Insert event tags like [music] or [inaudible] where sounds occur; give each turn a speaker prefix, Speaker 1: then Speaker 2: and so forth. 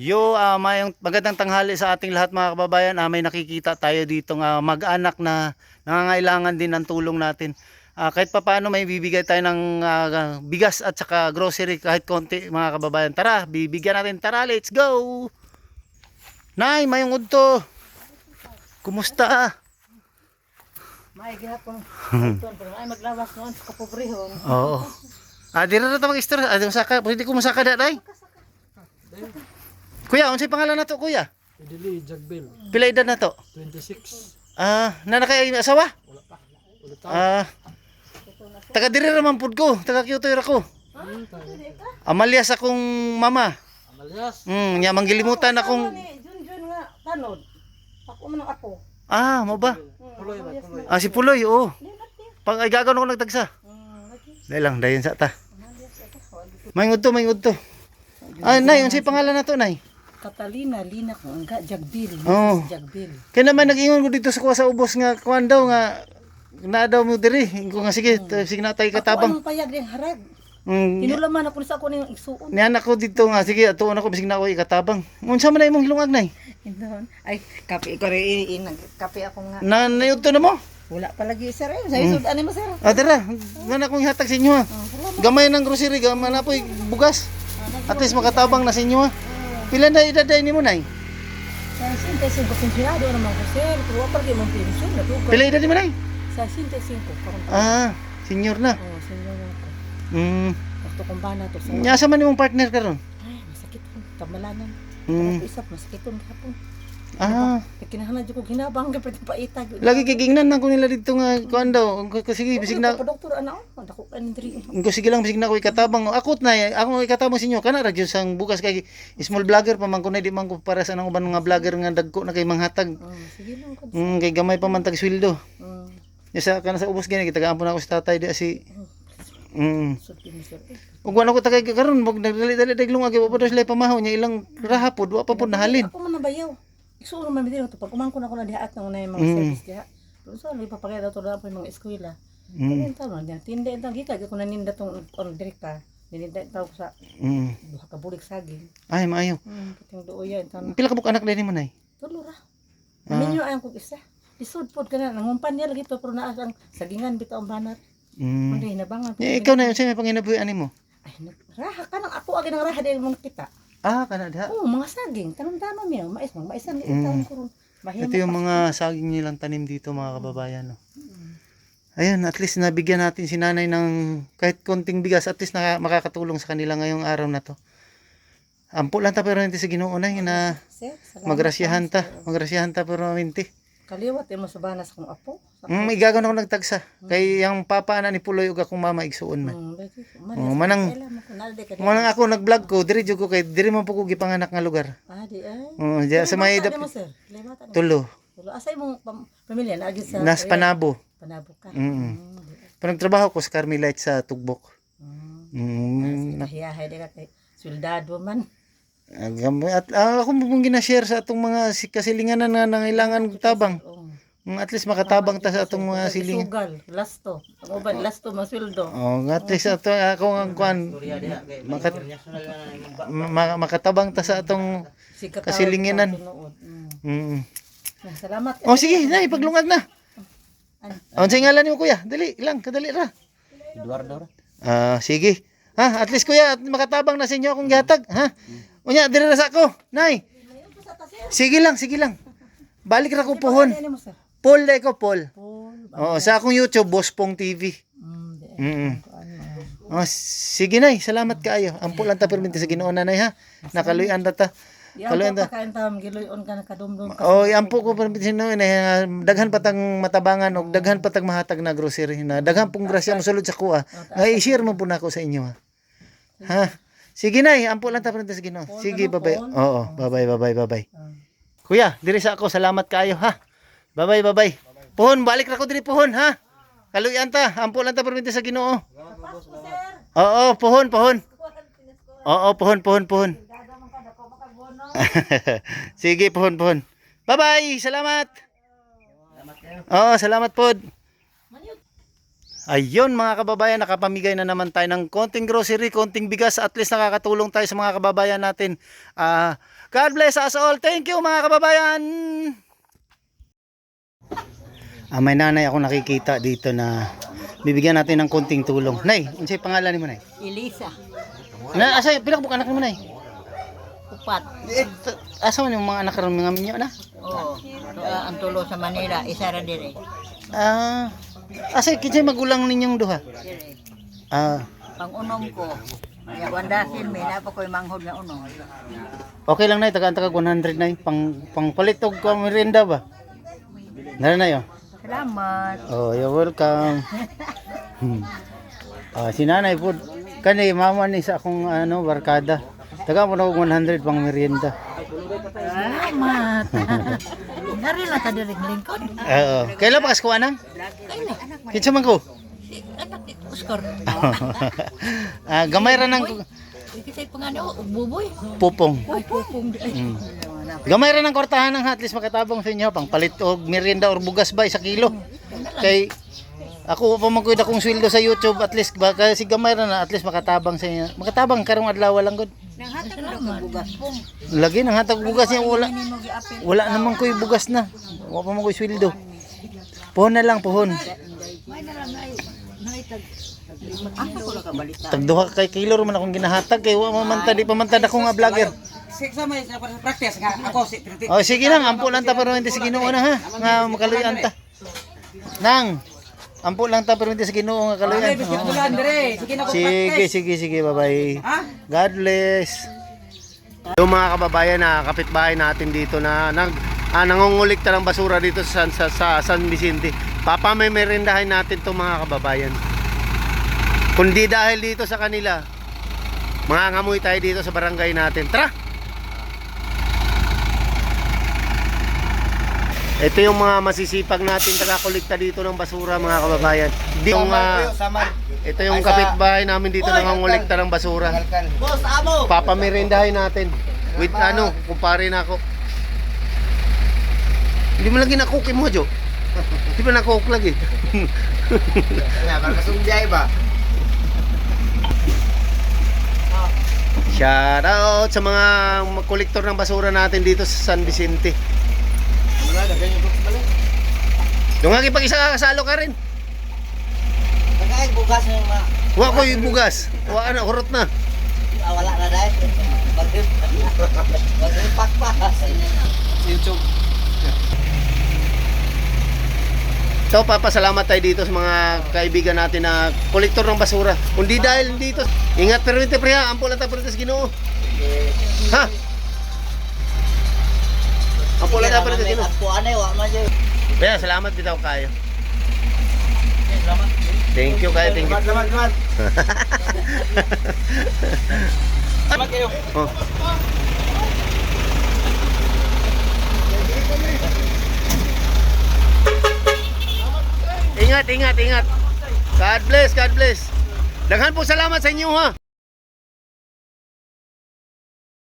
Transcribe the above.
Speaker 1: Yo, ah, mayong magandang tanghali sa ating lahat mga kababayan. Ah, may nakikita tayo dito nga mag-anak na nangangailangan din ng tulong natin. Ah, kahit papaano may bibigay tayo ng ah, bigas at saka grocery kahit konti mga kababayan. Tara, bibigyan natin. Tara, let's go! Nay, mayong udto. Kumusta?
Speaker 2: May gihapon. Ay maglawas noon sa kapobrehon.
Speaker 1: Oo. Ah, di na na mag-istor. Ah, masaka, pwede ko masaka na, nay. Kuya, unsay pangalan na to, kuya?
Speaker 3: Idili, Jagbel,
Speaker 1: Pila edad na to?
Speaker 3: 26.
Speaker 1: Ah, nanakay asawa?
Speaker 3: Wala pa. Wala ta.
Speaker 1: Ah, taga diri raman pud ko, taga Kyoto ra ko.
Speaker 3: Hmm,
Speaker 1: sa akong mama.
Speaker 3: Amalyas.
Speaker 1: Hmm, nya manggilimutan akong
Speaker 2: Ni Jun Jun nga tanod. Ako man ang ako.
Speaker 1: Ah, mo ba?
Speaker 3: Puloy ba, puloy.
Speaker 1: Ah, si Puloy, oo. Pang ay gagawin ako nagtagsa.
Speaker 2: Hmm.
Speaker 1: Dahil lang, dayon sa ta. May ngudto, may ngudto. Ah, nay, unsay pangalan na to, nay?
Speaker 2: Catalina Lina ko ang Jagbil.
Speaker 1: Oo.
Speaker 2: Jagbil.
Speaker 1: Kaya naman nag-ingon ko dito sa kuha sa ubos nga kuan daw nga na daw mo diri. Ko nga sige, t- sige na tayo
Speaker 2: Ako
Speaker 1: katabang.
Speaker 2: ang payag ng harag.
Speaker 1: Mm,
Speaker 2: Hinulaman ako sa ako ning igsuon.
Speaker 1: ni anak ko dito nga sige, atuon ako bisig na ako ikatabang. Unsa man na imong hilungag nay?
Speaker 2: Indon. Ay, kape ko rin kape ako nga.
Speaker 1: Na nayudto na mo?
Speaker 2: Wala pa lagi sir. eh. Sa isod ani mo sir.
Speaker 1: Ah, tara, nga akong ihatag sa inyo ha.
Speaker 2: Oh, salamat.
Speaker 1: Gamay ng grocery, gamay na po bugas. At least makatabang na sa inyo ha. Pila na edad ni mo nay?
Speaker 2: Sa sintesin ko pensionado naman ko sir. Wala pa mong pension na tukan.
Speaker 1: Pila edad ni mo nay?
Speaker 2: Sa sintesin ko karon.
Speaker 1: Ah, senior na.
Speaker 2: Oh, senyor ko.
Speaker 1: Mm.
Speaker 2: Gusto kong bana to sa
Speaker 1: Nya sa man imong partner karon?
Speaker 2: Ay, masakit po. Tamalanan.
Speaker 1: Mm.
Speaker 2: Isap, masakit po hapon.
Speaker 1: Ah,
Speaker 2: Kinahanglan dyan ko ginabang kapit paitag.
Speaker 1: lagi kigingnan na ko nila dito nga kuan daw. Sige bisig na
Speaker 2: Pa doktor ana oh, dako ka ni diri.
Speaker 1: ko sige lang bisig na ko ikatabang. Akot na ako ikatabang sa inyo kana ra sang bukas kay small vlogger pa man ko na di man ko para sa nang uban nga vlogger nga dagko na kay manghatag.
Speaker 2: Oh, sige lang ko.
Speaker 1: Mm, kay gamay pa man tag sweldo.
Speaker 2: Mm.
Speaker 1: Ya sa kana sa ubos gani kitagampon ako sa tatay di si Mm.
Speaker 2: Sir. Eh,
Speaker 1: Ug wala ko tagay karon mag nagdali-dali daglong agi pa daw sila pamahaw nya ilang raha pod wa pa pod nahalin.
Speaker 2: Ako man nabayaw. Isuon naman bitaw to pag umangkon ako na diha at nang na yung mga
Speaker 1: Mm.
Speaker 2: service diha. Pero sa li papakita to na po yung mga eskwela.
Speaker 1: Mm.
Speaker 2: Ano tawo na tinde entang kita ko naninda tong on direkta. Nininda taw sa
Speaker 1: Mm.
Speaker 2: duha ka bulik saging.
Speaker 1: Ay maayo.
Speaker 2: Hmm, kiting duoy entang
Speaker 1: Pila ka buk anak din mo nay?
Speaker 2: tulo ra.
Speaker 1: Ah.
Speaker 2: Minyo ayang kog isa. Isod pod kana nangumpan niya lagi to pero naa ang sagingan bitaw ang banat.
Speaker 1: Mm.
Speaker 2: Hindi hinabangan.
Speaker 1: Ya, ikaw na unsay may panginabuhi ani mo?
Speaker 2: Ay, raha ka nang ako agad ang raha dahil mong kita.
Speaker 1: Ah, kana diha.
Speaker 2: Oo, mga saging. Tanong-tanong niya. Mais, mga mais na
Speaker 1: Mm.
Speaker 2: taon ko ron.
Speaker 1: Ito yung mga saging nilang tanim dito mga kababayan. No? Ayun, at least nabigyan natin si nanay ng kahit konting bigas, at least naka, makakatulong sa kanila ngayong araw na to. Ampo lang ta pero hindi sa ginoo na magrasyahan ta, magrasyahan ta pero minti.
Speaker 2: Kaliwat, yung masabanas kong apo.
Speaker 1: Mm, igagaw na ako nagtagsa. Kay yung papa na ni Puloy ug akong mama igsuon man.
Speaker 2: Mm.
Speaker 1: Oh, manang-
Speaker 2: Kailan mo ko, nalde ka
Speaker 1: Mo nang ako nag-vlog ko, diri jud ko kay diri man po ko gipanganak nga lugar.
Speaker 2: Ah, di ay.
Speaker 1: Oh, diya sa may dap-
Speaker 2: mo, mo.
Speaker 1: tulo,
Speaker 2: Tulo. Asay pam- pamilya na sa...
Speaker 1: nas Panabo.
Speaker 2: Panabo ka.
Speaker 1: Mm.
Speaker 2: Mm.
Speaker 1: Pero nagtrabaho ko sa Carmelite sa Tugbok.
Speaker 2: Mm.
Speaker 1: Mm,
Speaker 2: Nahiyahay di ka kay Soldado man.
Speaker 1: At ah, ako mo pong gina-share sa atong mga si- kasilinganan na nangailangan tabang.
Speaker 2: Oo.
Speaker 1: Mm, At least makatabang ta sa atong mga siling.
Speaker 2: Sugal, lasto. Ang uban, lasto, masweldo.
Speaker 1: Oh, at least ato ako ang kuan makat ma- ma- makatabang ta sa atong Kasilinginan.
Speaker 2: Mm.
Speaker 1: mm.
Speaker 2: Ah, Salamat.
Speaker 1: Oh sige, na ipaglungag na.
Speaker 2: Ano?
Speaker 1: Oh, sa ngalan niyo kuya, dali lang, kadali ra.
Speaker 3: Eduardo.
Speaker 1: Ah, sige. Ha, at least kuya, at makatabang na sa inyo akong gihatag, ha? Unya, diri ra sa ako. Nay. Sige lang, sige lang. Balik ra ko pohon. Paul na ko, Paul. Oo, sa akong YouTube, Boss Pong TV.
Speaker 2: Mm. Ano?
Speaker 1: Oh, sige nay, salamat kaayo. Ampo lang ta perminti sa Ginoo nanay ha. Nakaluyan ta ta. Kaluyan ta.
Speaker 2: pakain tam giloyon ka nakadumdum ka.
Speaker 1: Oh, ampo ko perminti sa Ginoo na daghan patang matabangan og daghan patang mahatag na grocery na daghan pong grasya mo sulod sa kuha. Nga i-share mo po na ako sa inyo ha. Ha? Sige nay, ampo lang ta sa Ginoo. Sige, bye-bye. Oo, bye-bye, bye-bye, bye-bye.
Speaker 2: Ah.
Speaker 1: Kuya, diri sa ako, salamat kaayo ha. Bye-bye, bye-bye. Puhon, balik ra ko diri puhon ha. Kaluyan ta, ampo lang ta sa Ginoo. Oo, puhon, puhon. Oo, puhon, puhon, puhon. [laughs] Sige, puhon, puhon. Bye-bye, salamat. Oo, salamat pod. Ayun mga kababayan, nakapamigay na naman tayo ng konting grocery, konting bigas, at least nakakatulong tayo sa mga kababayan natin. Ah, God bless us all. Thank you mga kababayan. Ah, may nanay ako nakikita dito na bibigyan natin ng konting tulong. Nay, ano sa'yo pangalan ni mo, Nay?
Speaker 4: Elisa.
Speaker 1: Na, asay, pinakabuk anak ni mo, Nay?
Speaker 4: Upat.
Speaker 1: Asa man yung mga anak ron mga minyo na?
Speaker 4: Oo. Uh, ang tulo sa Manila, isa ra dire.
Speaker 1: Ah, asay kinsay magulang ninyong duha? Ah,
Speaker 4: Pangunom ko. Ya wandasin may napa ko'y manghod nga unong.
Speaker 1: okay lang na, taga taga 100 na pang pang palit og ka merienda ba? Nara na yo.
Speaker 4: Salamat.
Speaker 1: Oh, you're welcome. Hmm. Ah, si nanay po, kani mama ni sa akong ano barkada. Taga mo na og 100 pang merienda.
Speaker 4: Salamat. [laughs] Nari lang ta dire lingkod.
Speaker 1: Oo. Kailan pa kas
Speaker 4: anak mo?
Speaker 1: Kinsa man ko?
Speaker 4: Anak Oscar. [laughs]
Speaker 1: ah, gamay ra ng
Speaker 4: Kita pangano buboy.
Speaker 1: pupong.
Speaker 4: Pupong.
Speaker 1: Mm. Gamay ra ng kortahan ng at least makatabang sa inyo pang palit og merienda or bugas ba isa kilo. Kay ako pa magkuid akong sweldo sa YouTube at least baka si gamay ra na at least makatabang sa inyo. Makatabang karong adlaw lang gud.
Speaker 4: Nanghatag na ko bugas.
Speaker 1: Lagi nang hatag bugas niya wala.
Speaker 4: Giapil.
Speaker 1: Wala naman ko'y bugas na. Wala pa man ko'y sweldo. Puhon na lang, puhon.
Speaker 4: May na lang ay naitag. Ko lang kabalita.
Speaker 1: Tagduha kay kilo man akong ginahatag kay wa mamanta di pamantad ako nga vlogger.
Speaker 3: Sige may sa practice nga ako si.
Speaker 1: Oh sige nang ampo lang ta pero hindi sa Ginoo na ha. Nga makaluyan ta. Nang ampo lang ta pero hindi sa Ginoo nga
Speaker 3: dire. Sige
Speaker 1: Sige, sige, sige, bye-bye. God bless. Yung mga kababayan na kapitbahay natin dito na nag ah, nangungulikta ng basura dito sa, sa, sa San Vicente. Papa may merendahin natin to mga kababayan. Kundi dahil dito sa kanila, mangangamoy tayo dito sa barangay natin. Tara! Ito yung mga masisipag natin taga-kolekta dito ng basura mga kababayan. Di yung, ah, ito yung kapitbahay namin dito nangungulekta ng basura.
Speaker 3: Boss, amo.
Speaker 1: Papamirindahin natin. With ano, kumpare na ako. Hindi mo lagi na-cook mo, Jo. Hindi ba na-cook lagi? [laughs]
Speaker 3: Kasumjay ba?
Speaker 1: Shout out sa mga kolektor ng basura natin dito sa San Vicente.
Speaker 3: Wala na ganyan box balik.
Speaker 1: Yung nga pag isa kasalo ka rin.
Speaker 3: Nagkain bugas ng mga
Speaker 1: Wa ko yung bugas. Wa na, hurot na.
Speaker 3: ah, wala na dahil. Bagay. Bagay pak pa. YouTube.
Speaker 1: So, papasalamat tayo dito sa mga kaibigan natin na kolektor ng basura. Kundi dahil dito, ingat pero hindi pre ha, ampo lang tayo pero sa ginoo. Ha? Ampo lang tayo pero sa ginoo.
Speaker 3: Ako anay wa man.
Speaker 1: Kaya salamat dito kayo. Thank you kayo, thank you.
Speaker 3: Salamat, salamat. [laughs] Salamat kayo.
Speaker 1: Oh. Ingat, ingat, ingat. God bless, God bless. Daghan po salamat sa inyo ha.